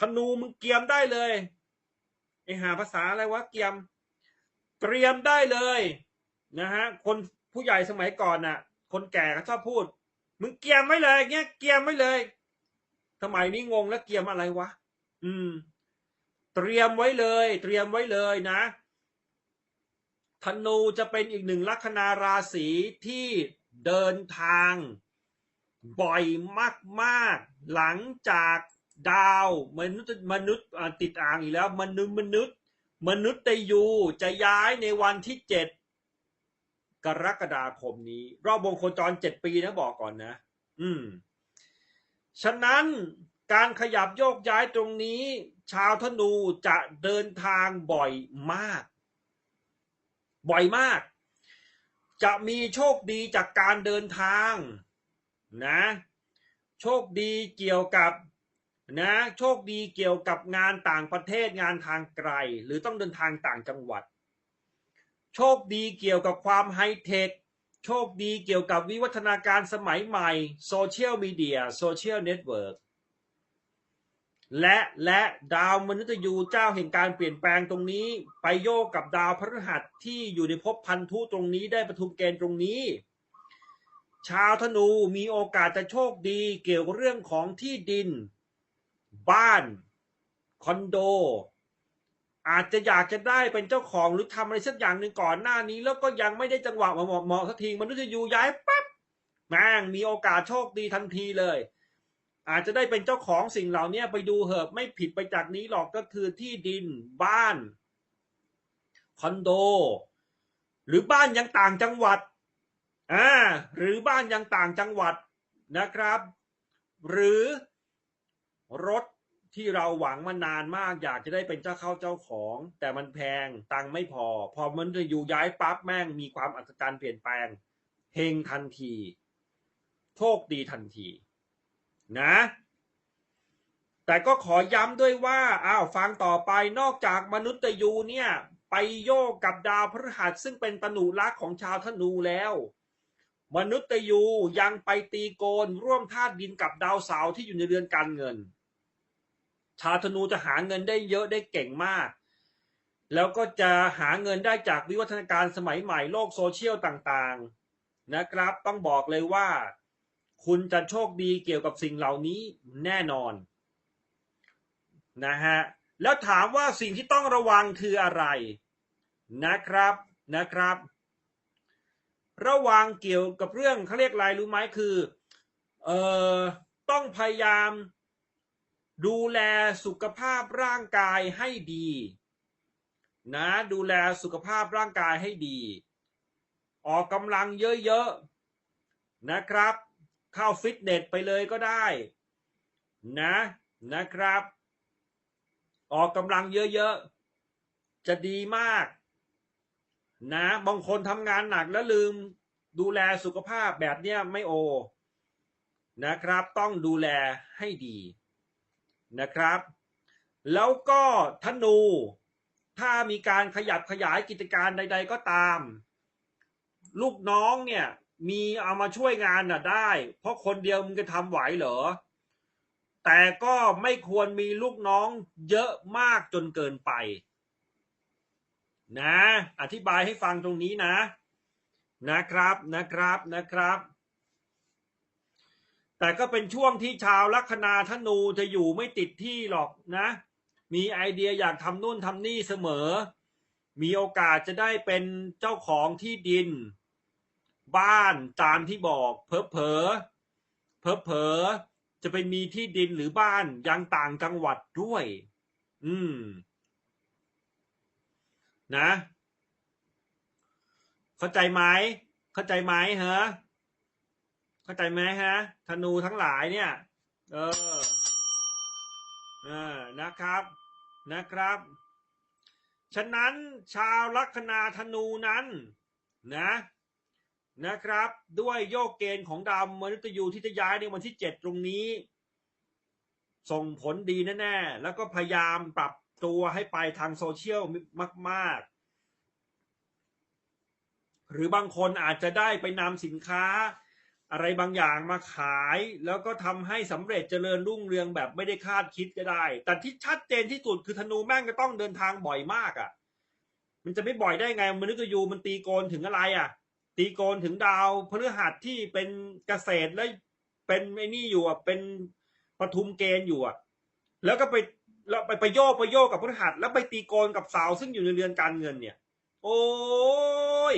ธนูมึงเกียมได้เลยไอหาภาษาอะไรวะเกียม เตรียมได้เลยนะฮะคนผู้ใหญ่สมัยก่อนน่ะ คนแก่เขาชอบพูด มึงเกียมไว้เลยเงี้ยเกียมไว้เลยสมัยนี้งงแล้วเกียมอะไรวะอืม เตรียมไว้เลย เตรียมไว้เลยนะธนูจะเป็นอีกหนึ่งลัคนาราศีที่เดินทาง บ่อยมาก ๆ หลังจาก ดาวมนุษย์มนุษย์ติดอ่างอีกแล้ว มนุษย์มนุษย์ มนุษย์ตยูจะย้ายในวันที่เจ็ดกรกฎาคมนี้ รอบวงโคจรเจ็ดปีนะบอกก่อนนะ อืม ฉะนั้นการขยับโยกย้ายตรงนี้ ชาวธนูจะเดินทางบ่อยมาก บ่อยมาก จะมีโชคดีจากการเดินทางนะ โชคดีเกี่ยวกับ นะโชคดีเกี่ยวกับงานต่างประเทศงานทางไกล หรือต้องเดินทางต่างจังหวัด โชคดีเกี่ยวกับความไฮเทคโชคดีเกี่ยวกับวิวัฒนาการสมัยใหม่โซเชียลมีเดียโซเชียลเน็ตเวิร์กและและดาวมนุษย์ยูเจ้าแห่งการเปลี่ยนแปลงตรงนี้ ไปโยกกับดาวพฤหัสที่อยู่ในภพพันธุตรงนี้ได้ประทุมเกณฑ์ตรงนี้ ชาวธนูมีโอกาสจะโชคดีเกี่ยวกับเรื่องของที่ดิน บ้าน คอนโด อาจจะอยากจะได้เป็นเจ้าของหรือทำอะไรสักอย่างหนึ่งก่อนหน้านี้ แล้วก็ยังไม่ได้จังหวะเหมาะเหมาะสักทีมนุษย์ยูย้ายปั๊บแม่งมีโอกาสโชคดีทันทีเลย อาจจะได้เป็นเจ้าของสิ่งเหล่านี้ไปดูเหอะไม่ผิดไปจากนี้หรอกก็คือที่ดินบ้านคอนโด หรือบ้านยังต่างจังหวัดอ่าหรือบ้านยังต่างจังหวัดนะครับ หรือรถ ที่เราหวังมานานมากอยากจะได้เป็นเจ้าเข้าเจ้าของ แต่มันแพงตังค์ไม่พอ พอมันจะอยู่ย้ายปั๊บแม่งมีความอัศจรรย์เปลี่ยนแปลงเฮงทันที โชคดีทันที นะ แต่ก็ขอย้ำด้วยว่าอ้าวฟังต่อไปนอกจากมนุษย์ยูเนี่ย ไปโยกกับดาวพฤหัสซึ่งเป็นตนุรักของชาวธนูแล้วมนุษย์ยูยังไปตีโกนร่วมธาตุดินกับดาวเสาร์ที่อยู่ในเรือนการเงิน ชาวธนูจะหาเงินได้เยอะได้เก่งมาก แล้วก็จะหาเงินได้จากวิวัฒนาการสมัยใหม่โลกโซเชียลต่างๆนะครับ ต้องบอกเลยว่า คุณจะโชคดีเกี่ยวกับสิ่งเหล่านี้แน่นอนนะฮะแล้วถามว่าสิ่งที่ต้องระวังคืออะไรนะครับนะครับ ระวังเกี่ยวกับเรื่องเขาเรียกอะไรรู้ไหมคือเอ่อต้องพยายาม ดูแลสุขภาพร่างกายให้ดี นะ ดูแลสุขภาพร่างกายให้ดี ออกกำลังเยอะๆนะครับ เข้าฟิตเนสไปเลยก็ได้ นะนะครับ ออกกำลังเยอะๆ จะดีมาก นะบางคนทำงานหนักแล้วลืม ดูแลสุขภาพแบบเนี้ยไม่โอ นะครับ ต้องดูแลให้ดี นะครับ แล้วก็ธนู ถ้ามีการขยับขยายกิจการใด ๆ ก็ตาม ลูกน้องเนี่ย มีเอามาช่วยงานน่ะได้ เพราะคนเดียวมึงจะทำไหวเหรอ แต่ก็ไม่ควรมีลูกน้องเยอะมากจนเกินไป นะ อธิบายให้ฟังตรงนี้นะ นะครับนะครับนะครับ แต่ก็เป็นช่วงที่ชาวลัคนาธนูจะอยู่ไม่ติดที่หรอกนะ มีไอเดียอยากทำนู่นทำนี่เสมอ มีโอกาสจะได้เป็นเจ้าของที่ดิน บ้านตามที่บอกเพอเพอเพอเพอจะไปมีที่ดินหรือบ้านยังต่างจังหวัดด้วย อืม นะ เข้าใจไหม เข้าใจไหมเฮะ เข้าใจไหมฮะ ธนูทั้งหลายเนี่ย เออเออนะครับนะครับ ฉะนั้นชาวลัคนาธนูนั้นนะนะครับ ด้วยโยกเกณฑ์ของดาวมนุษย์ยูที่จะย้ายในวันที่เจ็ดตรงนี้ ส่งผลดีแน่ๆ แล้วก็พยายามปรับตัวให้ไปทางโซเชียลมากๆ หรือบางคนอาจจะได้ไปนำสินค้า อะไรบางอย่างมาขาย แล้วก็ทำให้สำเร็จเจริญรุ่งเรืองแบบไม่ได้คาดคิดก็ได้ แต่ที่ชัดเจนที่สุดคือธนูแม่งก็ต้องเดินทางบ่อยมากอะ่ะ มันจะไม่บ่อยได้ไงมนุษย์ยูมันตีโกนถึงอะไรอะ่ะ ตีโกนถึงดาวพฤหัสที่เป็นเกษตรและเป็นไอ้นี่อยู่อะเป็นปทุมเกณฑ์อยู่อะ แล้วก็ไปแล้วไปไปโยกไปโยกกับพฤหัส แล้วไปตีโกนกับเสาซึ่งอยู่ในเรือนการเงินเนี่ย โอ้ย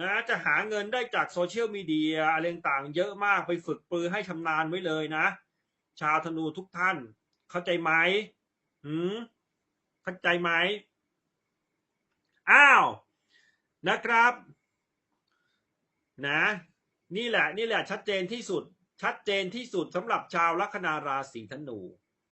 นะจะหาเงินได้จากโซเชียลมีเดียอะไรต่างเยอะมากไปฝึกปือให้ชำนาญไว้เลยนะ ชาวธนูทุกท่าน เข้าใจไหมหืมเข้าใจไหมอ้าวนะครับ นะ นี่แหละ นี่แหละชัดเจนที่สุด ชัดเจนที่สุดสำหรับชาวลัคนาราศีธนู